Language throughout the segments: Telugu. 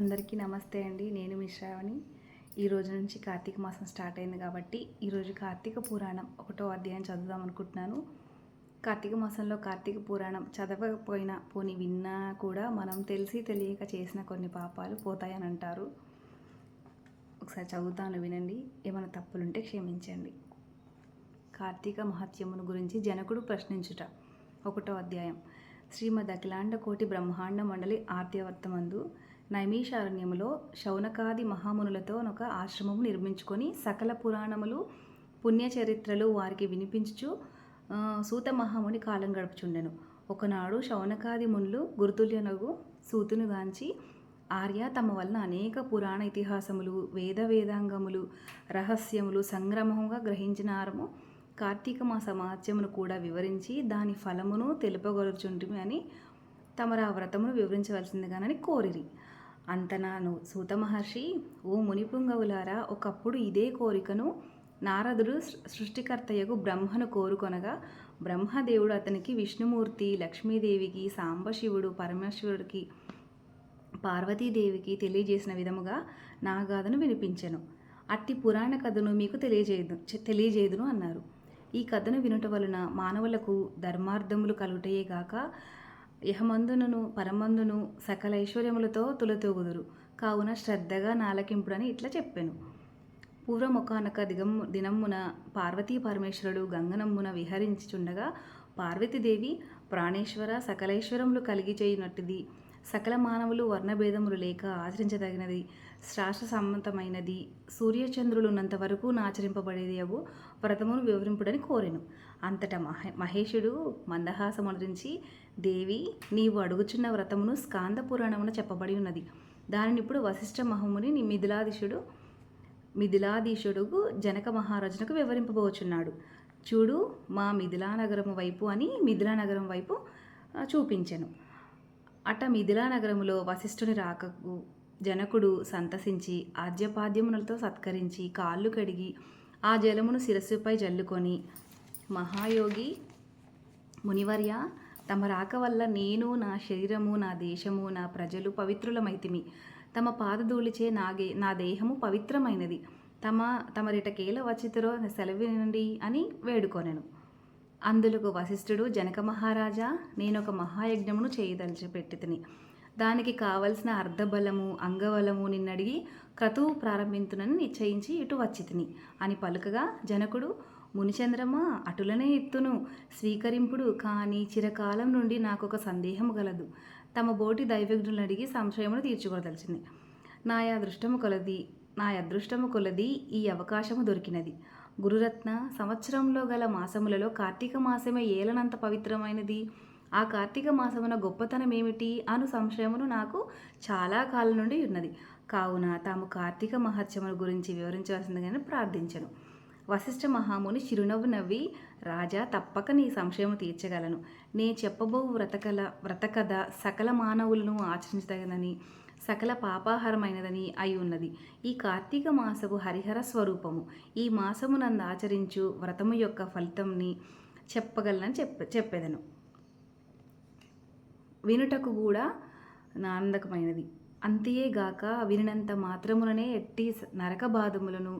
అందరికీ నమస్తే అండి. నేను మీ శ్రావణి. ఈ రోజు నుంచి కార్తీక మాసం స్టార్ట్ అయింది కాబట్టి ఈరోజు కార్తీక పురాణం ఒకటో అధ్యాయం చదువుదాం అనుకుంటున్నాను. కార్తీక మాసంలో కార్తీక పురాణం చదవకపోయినా పోని విన్నా కూడా మనం తెలిసి తెలియక చేసిన కొన్ని పాపాలు పోతాయని అంటారు. ఒకసారి చదువుతాను వినండి. ఏమైనా తప్పులుంటే క్షమించండి. కార్తీక మహత్యమును గురించి జనకుడు ప్రశ్నించుట ఒకటో అధ్యాయం. శ్రీమద్ అఖిలాండ కోటి బ్రహ్మాండ మండలి ఆర్త్యవర్తమందు నైమిషారణ్యములో శౌనకాది మహామునులతో ఒక ఆశ్రమము నిర్మించుకొని సకల పురాణములు పుణ్యచరిత్రలు వారికి వినిపించుచు సూత మహాముని కాలం గడుపుచుండెను. ఒకనాడు శౌనకాది మునులు గురుతుల్యనగు సూతును గాంచి ఆర్య తమ వలన అనేక పురాణ ఇతిహాసములు వేద వేదాంగములు రహస్యములు సంగ్రమముగా గ్రహించినారము. కార్తీక మాస మహత్యమును కూడా వివరించి దాని ఫలమును తెలుపగలుచుంటిమి అని తమరు ఆ వ్రతమును వివరించవలసిందిగానని కోరిరి. అంతనాను సూత మహర్షి ఓ మునిపుంగవులారా ఒకప్పుడు ఇదే కోరికను నారదుడు సృష్టికర్తయ్యకు బ్రహ్మను కోరుకొనగా బ్రహ్మదేవుడు అతనికి విష్ణుమూర్తి లక్ష్మీదేవికి సాంబశివుడు పరమేశ్వరుడికి పార్వతీదేవికి తెలియజేసిన విధముగా నాగాథను వినిపించెను. అట్టి పురాణ కథను మీకు తెలియజేయదు తెలియజేయదును అన్నారు. ఈ కథను వినుట వలన మానవులకు ధర్మార్థములు కలుగుటయే గాక పరమందును సకల ఐశ్వర్యములతో తులతూగుదురు. కావున శ్రద్ధగా నాలకింపుడని ఇట్లా చెప్పాను. పూర్వం ఒకనొక దిగం దినమ్మున పార్వతీ పరమేశ్వరుడు గంగనమ్మున విహరించుచుండగా పార్వతీదేవి ప్రాణేశ్వర సకలైశ్వరములు కలిగి చేయునట్టుది. సకల మానవులు వర్ణభేదములు లేక ఆచరించదగినది. శ్రాష్ట సమ్మతమైనది సూర్యచంద్రులు ఉన్నంత వరకు నాచరింపబడేది అవు వ్రతమును వివరింపుడని కోరెను. అంతటా మహ మహేషుడు మందహాసమునరించి దేవి నీవు అడుగుచున్న వ్రతమును స్కాంద పురాణమున చెప్పబడి ఉన్నది. దానిని ఇప్పుడు వశిష్ఠ మహముని నీ మిథిలాధీశుడుకు జనక మహారాజునకు వివరింపబోచున్నాడు. చూడు మా మిథిలానగరం వైపు అని మిథిలానగరం వైపు చూపించెను. అట మిథిలా నగరములో వశిష్ఠుని రాకకు జనకుడు సంతసించి ఆద్యపాద్యములతో సత్కరించి కాళ్ళు కడిగి ఆ జలమును శిరస్సుపై జల్లుకొని మహాయోగి మునివర్య తమ రాక వల్ల నేను నా శరీరము నా దేశము నా ప్రజలు పవిత్రులమైతిమి. తమ పాదధూళిచే నాగే నా దేహము పవిత్రమైనది. తమ తమరిటకేల వచ్చితరో సెలవినండి అని వేడుకొనెను. అందులకు వశిష్ఠుడు జనక మహారాజా నేను ఒక మహాయజ్ఞమును చేయదలిచిపెట్టి పెట్టితిని దానికి కావలసిన అర్ధబలము అంగబలము నిన్నడిగి క్రతువు ప్రారంభించునని నిశ్చయించి ఇటు వచ్చి తిని అని పలుకగా జనకుడు మునిచంద్రమ్మ అటులనే ఎత్తును. స్వీకరింపుడు కానీ చిరకాలం నుండి నాకు ఒక సందేహము గలదు. తమ బోటి దైవజ్ఞులను అడిగి సంశయమును తీర్చుకోదలిచింది నా అదృష్టము కొలది నా అదృష్టము కొలది ఈ అవకాశము దొరికినది. గురురత్న సంవత్సరంలో గల మాసములలో కార్తీక మాసమే ఏలనంత పవిత్రమైనది. ఆ కార్తీక మాసమున గొప్పతనం ఏమిటి అను సంశయమును నాకు చాలా కాలం నుండి ఉన్నది. కావున తాము కార్తీక మహత్యముల గురించి వివరించవలసిందిగానే ప్రార్థించను. వశిష్ఠ మహాముని చిరునవ్వు నవ్వి రాజా తప్పక నీ సంశయం తీర్చగలను. నే చెప్పబో వ్రతకల వ్రతకథ సకల మానవులను ఆచరించదగనని. సకల పాపాహారమైనదని అయి ఉన్నది. ఈ కార్తీక మాసపు హరిహర స్వరూపము. ఈ మాసమునందు ఆచరించు వ్రతము యొక్క ఫలితంని చెప్పగలనని చెప్ప చెప్పేదను. వినుటకు కూడా ఆనందకమైనది అంతేగాక వినినంత మాత్రముననే ఎట్టి నరక బాధములను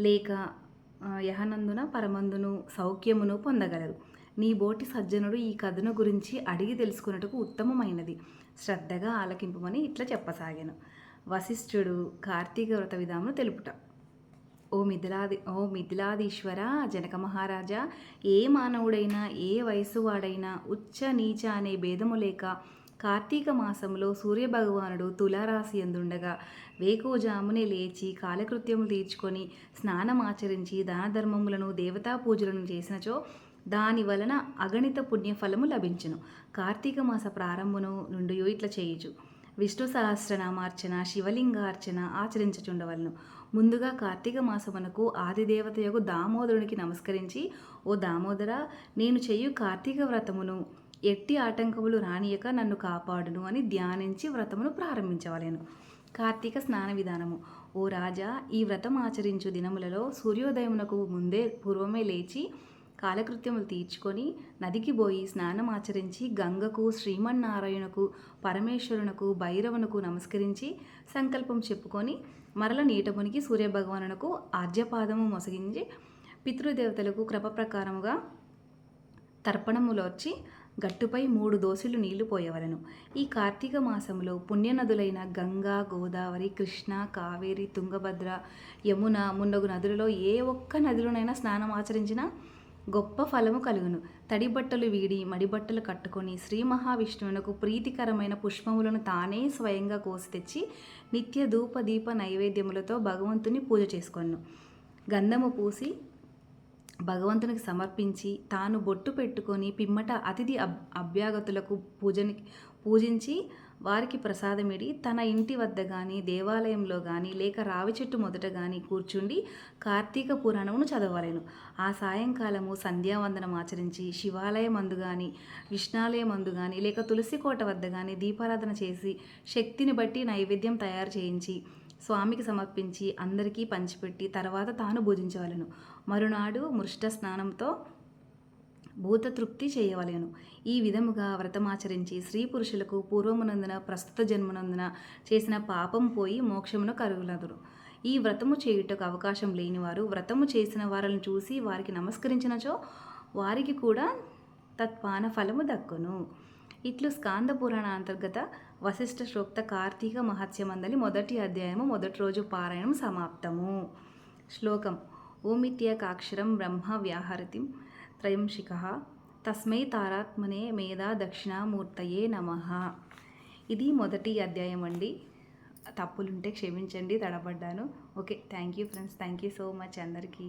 లేక యహనందున పరమందును సౌఖ్యమును పొందగలరు. నీ బోటి సజ్జనుడు ఈ కథను గురించి అడిగి తెలుసుకున్నట్టుకు ఉత్తమమైనది. శ్రద్ధగా ఆలకింపమని ఇట్లా చెప్పసాగాను. వశిష్ఠుడు కార్తీక వ్రత విధామును తెలుపుట. ఓ మిథిలాది ఓ మిథిలాదీశ్వర జనక మహారాజా ఏ మానవుడైనా ఏ వయసు వాడైనా ఉచ్చ నీచ అనే భేదము లేక కార్తీక మాసంలో సూర్యభగవానుడు తులారాశి ఎందుండగా వేకోజామునే లేచి కాలకృత్యములు తీర్చుకొని స్నానం ఆచరించి దాన ధర్మములను దేవతా పూజలను చేసినచో దాని వలన అగణిత పుణ్యఫలము లభించును. కార్తీక మాస ప్రారంభమును నుండి ఇట్లా చేయుచు. విష్ణు సహస్రనామార్చన శివలింగార్చన ఆచరించుచుండవలను. ముందుగా కార్తీక మాసమునకు ఆదిదేవత యొక్క దామోదరునికి నమస్కరించి ఓ దామోదర నేను చెయ్యు కార్తీక వ్రతమును ఎట్టి ఆటంకములు రానియక నన్ను కాపాడును అని ధ్యానించి వ్రతమును ప్రారంభించవలెను. కార్తీక స్నాన విధానము. ఓ రాజా ఈ వ్రతం ఆచరించు దినములలో సూర్యోదయమునకు ముందే పూర్వమే లేచి కాలకృత్యములు తీర్చుకొని నదికి పోయి స్నానం ఆచరించి గంగకు శ్రీమన్నారాయణకు పరమేశ్వరునకు భైరవునకు నమస్కరించి సంకల్పం చెప్పుకొని మరల నీట మునిగి సూర్యభగవానునకు ఆద్యపాదము మొసగించి పితృదేవతలకు కృప ప్రకారముగా తర్పణములో వచ్చి గట్టుపై మూడు దోసులు నీళ్ళు పోయవలను. ఈ కార్తీక మాసంలో పుణ్యనదులైన గంగా గోదావరి కృష్ణ కావేరి తుంగభద్ర యమున మున్నగు నదులలో ఏ ఒక్క నదిలోనైనా స్నానం ఆచరించినా గొప్ప ఫలము కలుగును. తడి బట్టలు వీడి మడి బట్టలు కట్టుకొని శ్రీ మహావిష్ణువునకు ప్రీతికరమైన పుష్పములను తానే స్వయంగా కోసి తెచ్చి నిత్య ధూప దీప నైవేద్యములతో భగవంతుని పూజ చేసుకొను. గంధము పూసి భగవంతునికి సమర్పించి తాను బొట్టు పెట్టుకొని పిమ్మట అతిథి అబ్ అభ్యాగతులకు పూజని పూజించి వారికి ప్రసాదమిడి. తన ఇంటి వద్ద కానీ దేవాలయంలో కానీ లేక రావి చెట్టు మొదట కానీ కూర్చుండి కార్తీక పురాణమును చదవలేను. ఆ సాయంకాలము సంధ్యావందనం ఆచరించి శివాలయం అందు కానీ విష్ణాలయం అందు కానీ లేక తులసి కోట వద్ద కానీ దీపారాధన చేసి శక్తిని బట్టి నైవేద్యం తయారు చేయించి స్వామికి సమర్పించి అందరికీ పంచిపెట్టి తర్వాత తాను భుజించవలను. మరునాడు మృష్ట స్నానంతో భూతతృప్తి చేయవలెను. ఈ విధముగా వ్రతమాచరించి స్త్రీ పురుషులకు పూర్వమునందున ప్రస్తుత జన్మనందున చేసిన పాపం పోయి మోక్షమును కరుగులదురు ఈ వ్రతము చేయుటకు అవకాశం లేనివారు వ్రతము చేసిన వారిని చూసి వారికి నమస్కరించినచో వారికి కూడా తత్పాన ఫలము దక్కును. ఇట్లు స్కాంద పురాణ అంతర్గత వశిష్ఠ శ్రోక్త కార్తీక మహత్యమందని మొదటి అధ్యాయము మొదటి రోజు పారాయణం సమాప్తము. శ్లోకం ఓమిత్యకాక్షరం బ్రహ్మ వ్యాహరతిం త్రయంశిక తస్మై తారాత్మనే మేధా దక్షిణామూర్తయే నమ ఇది మొదటి అధ్యాయం అండి. తప్పులుంటే క్షమించండి తడబడ్డాను okay thank you friends thank you so much అందరికీ.